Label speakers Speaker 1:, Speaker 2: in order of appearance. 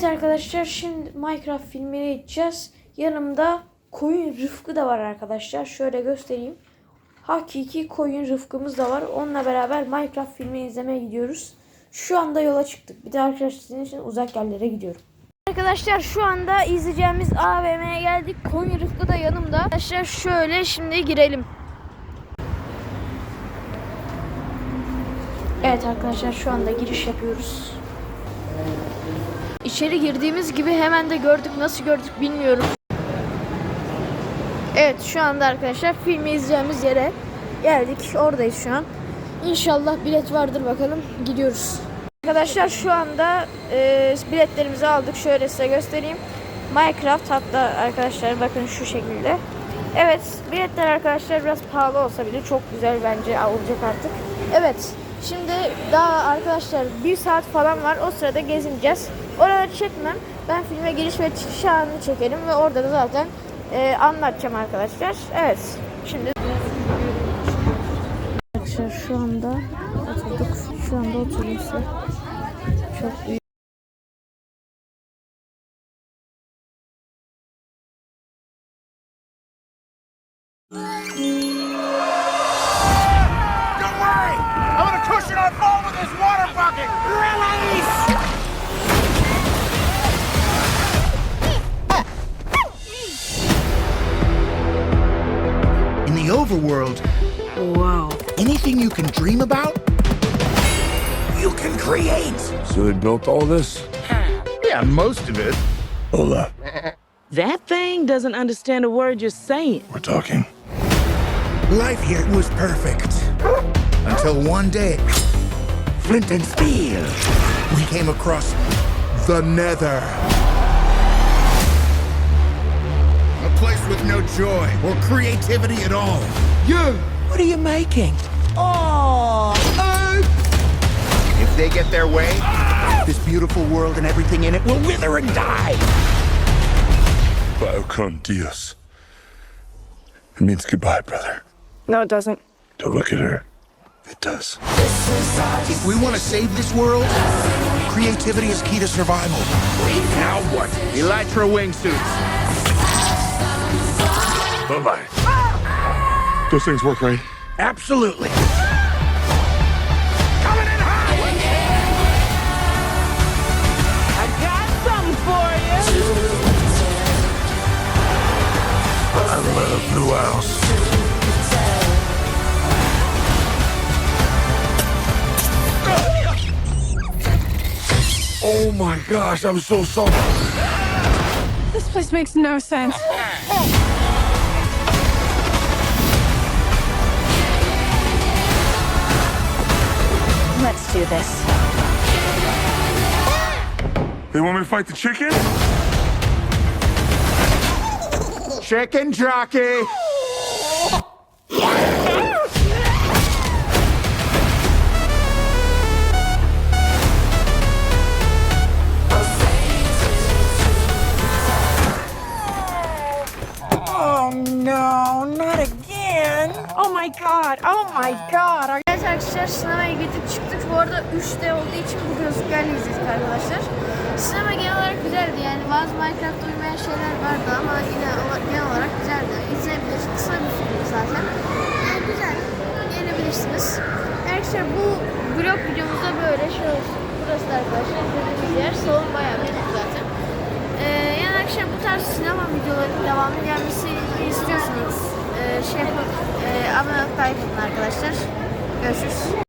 Speaker 1: Evet arkadaşlar şimdi Minecraft filmine gideceğiz. Yanımda koyun Rıfkı da var arkadaşlar. Şöyle göstereyim. Hakiki koyun Rıfkımız da var. Onunla beraber Minecraft filmini izlemeye gidiyoruz. Şu anda yola çıktık. Bir de arkadaşlar sizin için uzak yerlere gidiyorum. Arkadaşlar şu anda izleyeceğimiz AVM'ye geldik. Koyun Rıfkı da yanımda. Arkadaşlar şöyle şimdi girelim. Evet arkadaşlar şu anda giriş yapıyoruz. İçeri girdiğimiz gibi hemen de gördük. Nasıl gördük bilmiyorum. Evet şu anda arkadaşlar filmi izleyeceğimiz yere geldik. Oradayız şu an. İnşallah bilet vardır bakalım. Gidiyoruz. Arkadaşlar şu anda e, biletlerimizi aldık. Şöyle size göstereyim. Minecraft hatta arkadaşlar bakın şu şekilde. Evet biletler arkadaşlar biraz pahalı olsa bile çok güzel bence olacak artık. Evet şimdi daha arkadaşlar bir saat falan var. O sırada gezineceğiz. Oraları çekmem. Ben filme giriş ve çıkış anını çekerim ve orada da zaten e, anlatacağım arkadaşlar. Evet şimdi Arkadaşlar şu anda oturduk. Şu anda size. Çok büyük.
Speaker 2: Don't worry! I'm gonna cushion our fall with this water bucket! Release! The overworld,
Speaker 3: Wow.
Speaker 2: anything you can dream about, you can create.
Speaker 4: So they built all this?
Speaker 2: Yeah, most of it.
Speaker 4: Hold up.
Speaker 3: That thing doesn't understand a word you're saying.
Speaker 4: We're talking.
Speaker 2: Life here was perfect. Until one day, Flint and Steel, we came across the Nether. A place with no joy or creativity at all. You, what are you making? Oh, If they get their way, this beautiful world and everything in it will wither and die.
Speaker 4: Biocon Dios. It means goodbye, brother.
Speaker 3: No, it doesn't.
Speaker 4: Don't look at her. It does.
Speaker 2: If we want to save this world, creativity is key to survival. Now what? Elytra wingsuits.
Speaker 4: Bye bye. Those things work, right?
Speaker 2: Absolutely. Coming in hot!
Speaker 3: I got something for you.
Speaker 4: I love Blue House. Oh my gosh, I'm so sorry.
Speaker 5: This place makes no sense.
Speaker 6: Oh, oh, oh. Do this.
Speaker 4: They want me to fight the chicken?
Speaker 2: Chicken jockey!
Speaker 5: Oh my god.
Speaker 1: Evet arkadaşlar sinemaya gidip çıktık. Bu arada 3D olduğu için bu gözlüklerle izledik arkadaşlar. Sinema genel olarak güzeldi yani bazı Minecraft uymayan şeyler vardı ama yine genel olarak güzeldi. İzleyebilir. Kısa bir film zaten. Yani güzel. Gelebilirsiniz. Arkadaşlar bu vlog videomuzda böyle şey olsun. Burası da arkadaşlar izlediğimiz yer. Salon bayağı büyük zaten. Ee, yani arkadaşlar bu tarz sinema videolarının devamı gelmesini istiyorsanız e, şey yapın, atın arkadaşlar. Görüşürüz.